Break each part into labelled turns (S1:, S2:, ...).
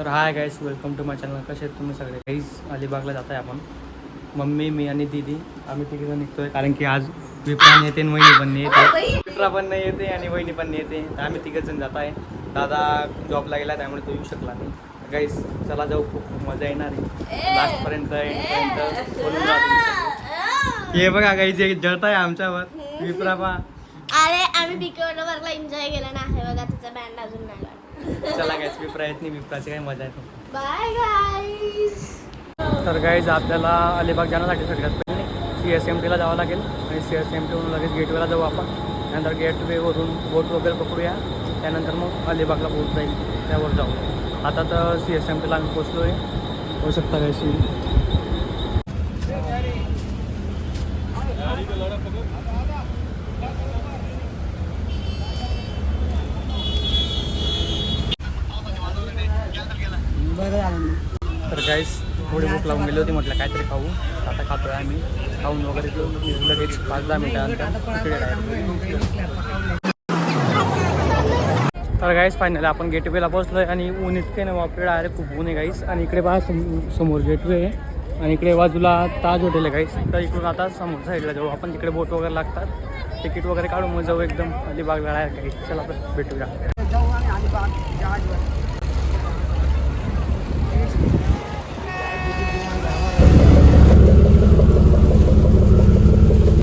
S1: तर hi guys welcome to my channel कसे आहेत तुम्ही सगळे? गाईस अलिबागला जात आहे आपण. मम्मी मी आणि दीदी. आम्ही तिघे निघतोय. कारण की आज विप्रा येते आणि वहिनी पण नाही येते विप्रा पण नाही येते आणि वहिनी पण नाही येते. तर आम्ही तिघच जण जात आहे दादा जॉबला गेला त्यामुळे तो येऊ शकला नाही. गाईस चला जाऊ. खूप मजा येणार आहे. लास्टपर्यंत एंडपर्यंत बोलून हे. बघा गाईस जे जळत आहे आमच्यावर विप्रा पा
S2: अरे आम्ही वर्गला एन्जॉय केला बघा तिचा बँड अजून नाही.
S1: चला गाईस विप्रा येत नाही विप्राची काही मजा येते.
S2: बाय गाईज
S1: तर गाईज आपल्याला अलिबाग जाण्यासाठी सगळ्यात पहिले सी एस एम टीला जावं लागेल. आणि सी एस एम टीवरून लगेच गेटवेला जाऊ आपण. त्यानंतर गेटवेवरून बोट वगैरे पकडूया. त्यानंतर मग अलिबागला बोट जाईल. त्यावर जाऊ. आता तर सी एस एम टीला आम्ही पोचलो आहे होऊ शकता काय सी तर गाईस थोडी भूक लावून गेली होती म्हटलं काहीतरी खाऊ. आता खातोय आम्ही. खाऊन वगैरे घेऊन लगेच पाच दहा मिनिटानंतर तर गाईस फायनली आपण गेटवेला पोहोचलोय आणि ऊन इतके ना वापरे अरे खूप ऊन आहे गाईस आणि इकडे बा सम- समोर गेटवे आहे. आणि इकडे बाजूला ताज हॉटेल आहे गाईस तर इकडून आता समोर साईडला जाऊ. आपण तिकडे बोट वगैरे लागतात. तिकीट वगैरे काढून मग जाऊ एकदम अलिबागला आहे. गाईस चला आपण भेटूया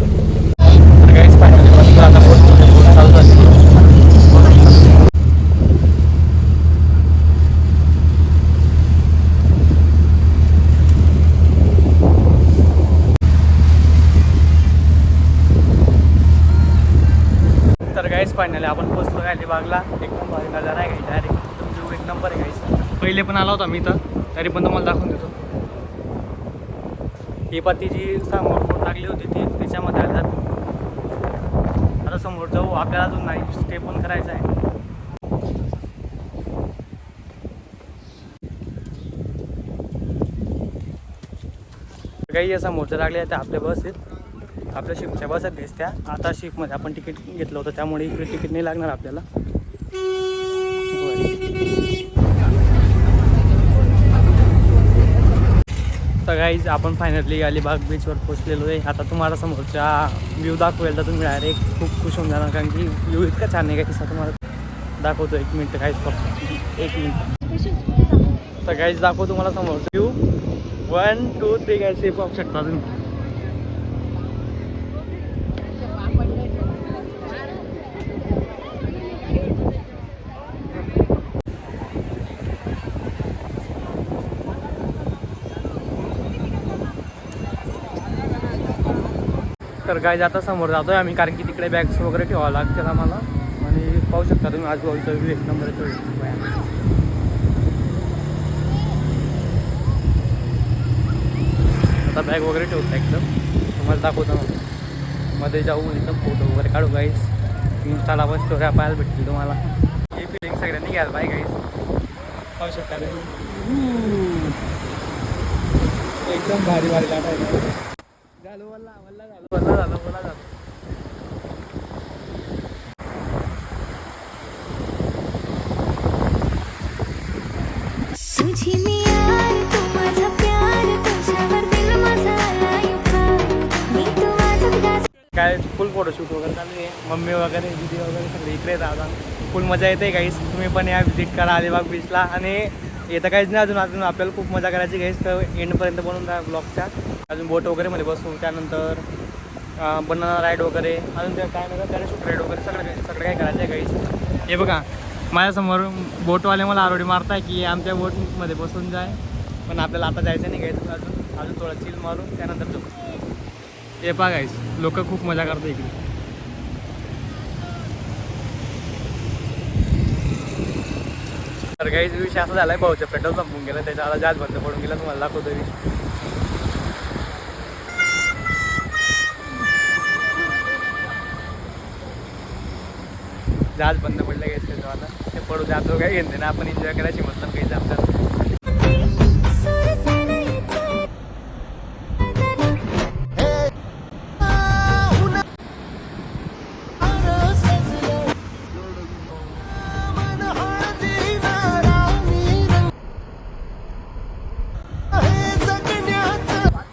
S1: तर गाईस फायनली बसलो आता बोट बोट चालू झाली तर गाईस फायनली आपण पोचलो आहे अलिबागला एकदम भारी नजारा आहे घ्यायचा. डायरेक्ट एकदम एक नंबर आहे गाईस पहिले पण आला होता मी तर तरी पण तुम्हाला दाखवून देतो. ही पत्ती जी समोर बोट लागली होती ती त्याच्यामध्ये आल्यात आता समोर जाऊ हो, आपल्याला अजून नाही. स्टे पण करायचा आहे. काही या समोरच्या लागल्या त्या आपल्या बस आहेत. आपल्या शिपच्या बस आहेत त्या. आता शिपमध्ये आपण तिकीट घेतलं होतं त्यामुळे इकडे तिकीट नाही लागणार आपल्याला. तर गाईज आपण फायनली अलिबाग बीचवर पोचलेलो आहे आता तुम्हाला समोरच्या व्ह्यू दाखवेल तर तुम्ही डायरेक्ट खूप खुश होऊन जाणार कारण की व्ह्यू इतका छान आहे का तुम्हाला दाखवतो एक मिनटं काहीच फक्त एक मिनटं तर गाईज दाखवतो तुम्हाला समोरचा view one two three guys हे पाहू शकता तुम्ही. तर काय आता समोर जातो आहे आम्ही कारण की तिकडे बॅग्स वगैरे ठेवावं लागतात आम्हाला. आणि पाहू शकता तुम्ही आजूबाजूचा व्ह्यू एक नंबर येतो आता बॅग वगैरे ठेवतो एकदम. तुम्हाला दाखवतो. मध्ये जाऊ एकदम फोटो वगैरे काढू गाईस इंस्टाला पण स्टोऱ्या पाहायला भेटतील तुम्हाला. ही फिलिंग सगळ्यांनी घ्यायला पाहिजे गाईस पाहू शकता एकदम भारी भारी लाट आहे. झालं वल्ला वल्ला झालं वल्ला झालं वल्ला झालं काय फुल फोटोशूट वगैरे चालू आहे. मम्मी वगैरे दीदी वगैरे सगळे इकडे राहतात फुल मजा येते काहीच तुम्ही पण या व्हिजिट करा अलिबाग बीचला आणि येतं काहीच नाही अजून अजून आपल्याला खूप मजा करायची घ्यायच तर एंडपर्यंत बनवून राहा ब्लॉगच्या अजून बोट वगैरे मध्ये बसू त्यानंतर बनाना राईड वगैरे अजून ते काय नका शूट राईड वगैरे सगळं सगळं काय करायचं आहे काहीच हे बघा माझ्यासमोर बोटवाले मला आरोडी मारताय की आमच्या बोटमध्ये बसून जाय. पण आपल्याला आता जायचं नाही घ्यायचं अजून. अजून थोडं चिल मारून त्यानंतर तू हे बघायच लोक खूप मजा करतात इकडे. तर काहीच विषय असा झालाय भाऊचं पेट्रोल संपून गेलं त्याच्या आता जास्त बंद पडून गेला तुम्हाला दाखवतो विषय जहाज बंद पडलं घ्यायचं ते पडू जातो काय घेते ना आपण एन्जॉय करायची मतलब काही आपल्याला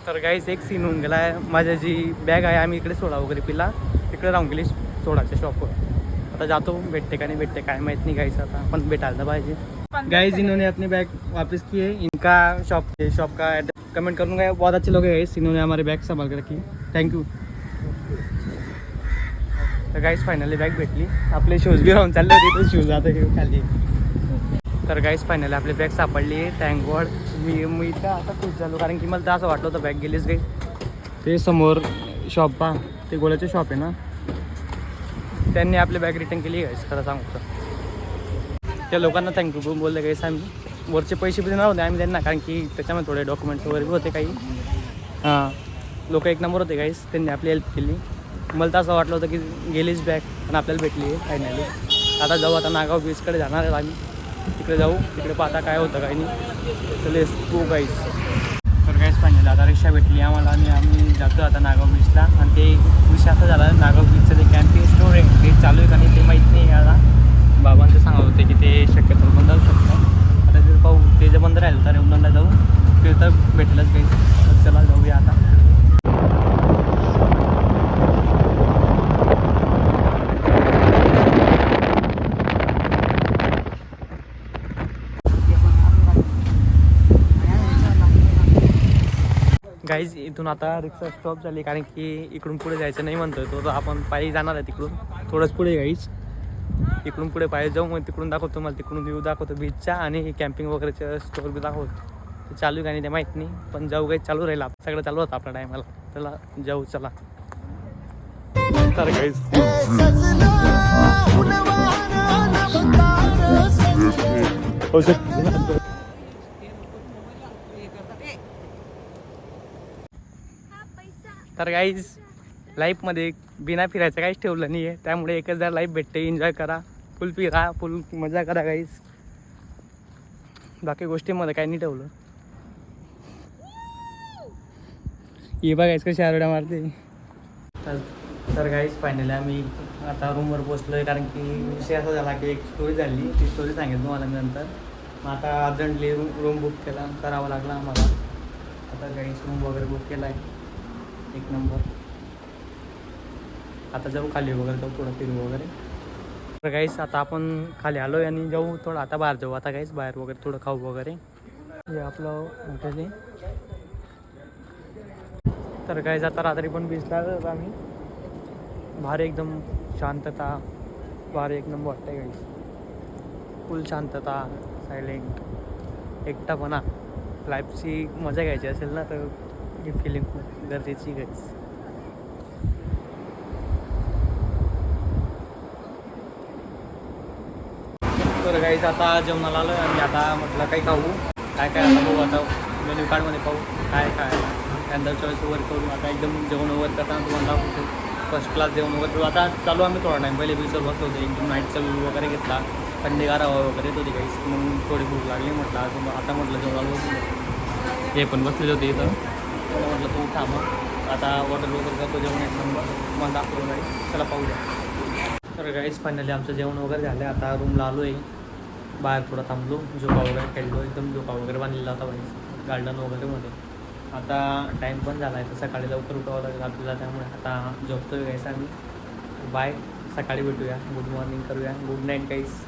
S1: तर गाईज एक सीन होऊन गेला आहे माझ्या जी बॅग आहे आम्ही इकडे सोडा वगैरे पिला तिकडे राहून गेली सोडाच्या शॉपवर आता जातो भेटते का नाही भेटते काय माहीत नाही गाईस आता पण भेटायला पाहिजे. गाईज गाइस इन्होंने अपनी बैग वापस की है इनका शॉप शॉप का कमेंट करूंगा बहुत अच्छे लोग हैं गाइस इन्होंने हमारे बैग संभाल के रखी. थैंक यू तर गाईस फायनली बॅग भेटली. आपले शूज बी राहून चालले होते शूज आता घेऊ खाली. तर गाईस फायनली आपली बॅग सापडली. थँक गॉड मी मी तर आता खुश झालो कारण की मला तर असं वाटलं होतं बॅग गेलीच गई. ते समोर शॉप पा ते गोळ्याचे शॉप आहे ना? त्यांनी आपली बॅग रिटर्न केली गाईस खरं सांगू तर त्या लोकांना थँक्यू पण बोलले गाईस आम्ही. वरचे पैसे पण देणार होते आम्ही त्यांना कारण की त्याच्यामध्ये थोडे डॉक्युमेंट्स वगैरे होते काही. हां. लोक एक नंबर होते गाईस त्यांनी आपली हेल्प केली. मला तर असं वाटलं होतं की गेलीच बॅग पण आपल्याला भेटली आहे फायनली आता जाऊ आता नागाव बीचकडे जाणार आहे आम्ही. तिकडे जाऊ तिकडे पाहता काय होतं काही नाही. चले गो गाईस तर काहीच फायनल आता रिक्षा भेटली आम्हाला आणि आम्ही जातो आता नागाव बीचला आणि ते विषय असं झाला नागाव बीचचं जे कॅम्पिंग स्टोर आहे ते चालू आहे का नाही ते माहीत नाही याला बाबांचं सांगत होते की ते शक्यतो बंद असू शकतं. आता जर पाहू ते जर बंद राहिलं तर उन्हाळ्याला जाऊ. ते तर भेटलंच काही चला जाऊया आता. गाईज इथून आता रिक्षा स्टॉप झाली कारण की इकडून पुढे जायचं नाही म्हणतोय तो. तर आपण पायी जाणार आहे तिकडून. थोडंच पुढे गाईज इकडून पुढे पायी जाऊ मग तिकडून दाखवतो मला तिकडून व्ह्यू दाखवतो. बीचच्या आणि कॅम्पिंग वगैरेच्या स्टोर बी दाखवतो. ते चालू आहे का नाही ते माहीत नाही पण जाऊ काही चालू राहील सगळं चालू होतं आपल्या टायमाला चला जाऊ चला. तर गाईज हो शकते तर गाईज लाईफमध्ये बिना फिरायचं काहीच ठेवलं नाही आहे त्यामुळे एकच जर लाईफ भेटते. एन्जॉय करा. फुल फिरा. फुल मजा करा गाईज बाकी गोष्टीमध्ये काही नाही ठेवलं. हे बघायच कशी आरड्या मारते. तर तर काहीच फायनली आम्ही आता रूमवर पोचलो आहे कारण की विषय असा झाला की एक स्टोरी झाली. ती स्टोरी सांगेल तुम्हाला मी नंतर. मग आता अर्जंटली रूम रूम बुक केला. करावा लागला आम्हाला. आता काहीच रूम वगैरे बुक केला आहे एक नंबर. आता जाऊ खाली वगैरे जाऊ थोडं फिरू वगैरे. तर काहीच आता आपण खाली आलो आणि जाऊ थोडं आता बाहेर जाऊ. आता काहीच बाहेर वगैरे थोडं खाऊ वगैरे. हे आपलं हॉटेल आहे तर काहीच आता रात्री पण बीचला आम्ही. भारी एकदम शांतता. भारी एक नंबर वाटतं काही फुल शांतता सायलेंट एकटापणा लाईफची मजा घ्यायची असेल ना तर ही फिलिंग खूप गरजेची गैस तर काहीच आता जेवणाला आलं आणि आता म्हटलं काही खाऊ? काय काय आता बघू आता मेन्यू कार्डमध्ये पाहू. काय काय? त्यानंतर चॉईस वगैरे करू. आता एकदम जेवण वगैरे करताना तुम्हाला दाखवतो. फर्स्ट क्लास जेवण वगैरे करू. आता चालू आम्ही थोडा टाईम पहिले बीचवर बसलो होतो. एकदम नाईटचा व्ह्यू वगैरे घेतला. थंडीगार हवा वगैरे येत होती गाईस मग थोडी भूक लागली म्हटलं. आता म्हटलं जेवणाला बसलो हे पण बसलेले होते इथं. तर म्हटलं तू थांब. आता वॉटर वगैरे करतो जेवण एक नंबर. मग दाखवलं नाही चला पाहूया. तर गाईज फायनली आमचं जेवण वगैरे झालं. आता रूमला आलो आहे बाहेर थोडं थांबलो. झोका वगैरे खेळलो. एकदम झोका वगैरे बांधलेला होता बाई. गार्डन वगैरेमध्ये आता टाईम पण झाला आहे. तर सकाळी लवकर उठावं लागेल आपल्याला. त्यामुळे आता झोपतोय गाईस आम्ही. बाय सकाळी भेटूया. गुड मॉर्निंग करूया. Good night guys